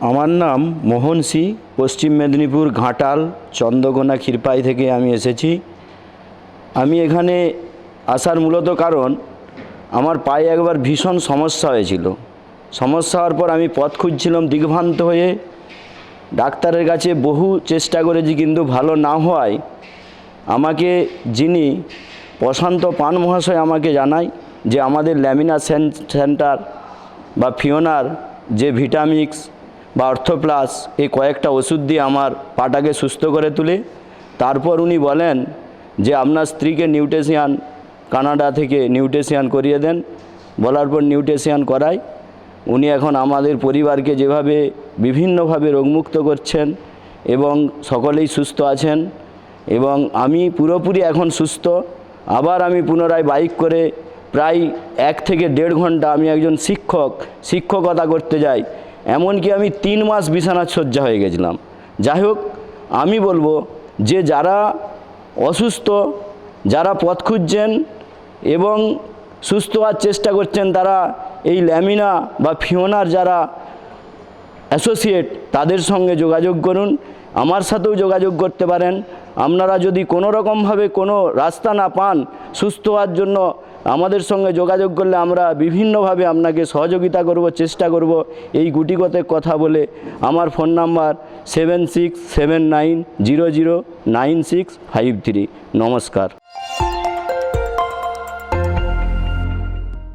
আমার নাম মোহন সি, পশ্চিম মেদিনীপুর, ঘাটাল, চন্দ্রকোনা, ক্ষীরপাই থেকে আমি এসেছি। আমি এখানে আসার মূলত কারণ, আমার পায়ে একবার ভীষণ সমস্যা হয়েছিল। সমস্যা হওয়ার পর আমি পথ খুঁজছিলাম দিগ্ভ্রান্ত হয়ে। ডাক্তারের কাছে বহু চেষ্টা করেছি, কিন্তু ভালো না হওয়ায় আমাকে যিনি প্রশান্ত পান মহাশয় আমাকে জানায় যে আমাদের ল্যামিনা সেন- সেন্টার বা ফিওনার যে ভিটামিক্স বা অর্থোপ্লাস এই কয়েকটা ওষুধ দিয়ে আমার পাটাকে সুস্থ করে তুলে। তারপর উনি বলেন যে, আপনার স্ত্রীকে নিউট্রিশিয়ান কানাডা থেকে নিউট্রিশিয়ান করিয়ে দেন। বলার পর নিউট্রিশিয়ান করায় উনি এখন আমাদের পরিবারকে যেভাবে বিভিন্নভাবে রোগমুক্ত করছেন এবং সকলেই সুস্থ আছেন এবং আমি পুরোপুরি এখন সুস্থ। আবার আমি পুনরায় বাইক করে প্রায় এক থেকে দেড় ঘণ্টা আমি একজন শিক্ষক, শিক্ষকতা করতে যাই। এমনকি আমি তিন মাস বিছানার শয্যা হয়ে গেছিলাম। যাই হোক, আমি বলব যে যারা অসুস্থ, যারা পথ খুঁজছেন এবং সুস্থ হওয়ার চেষ্টা করছেন, তারা এই ল্যামিনা বা ফিওনার যারা অ্যাসোসিয়েট, তাদের সঙ্গে যোগাযোগ করুন। আমার সাথেও যোগাযোগ করতে পারেন। আপনারা যদি কোনো রকমভাবে কোনো রাস্তা না পান সুস্থ হওয়ার জন্য আমাদের সঙ্গে যোগাযোগ করলে আমরা বিভিন্নভাবে আপনাকে সহযোগিতা করব, চেষ্টা করব। এই গুটিগতের কথা বলে আমার phone number seven six seven nine zero zero nine six five three. নমস্কার।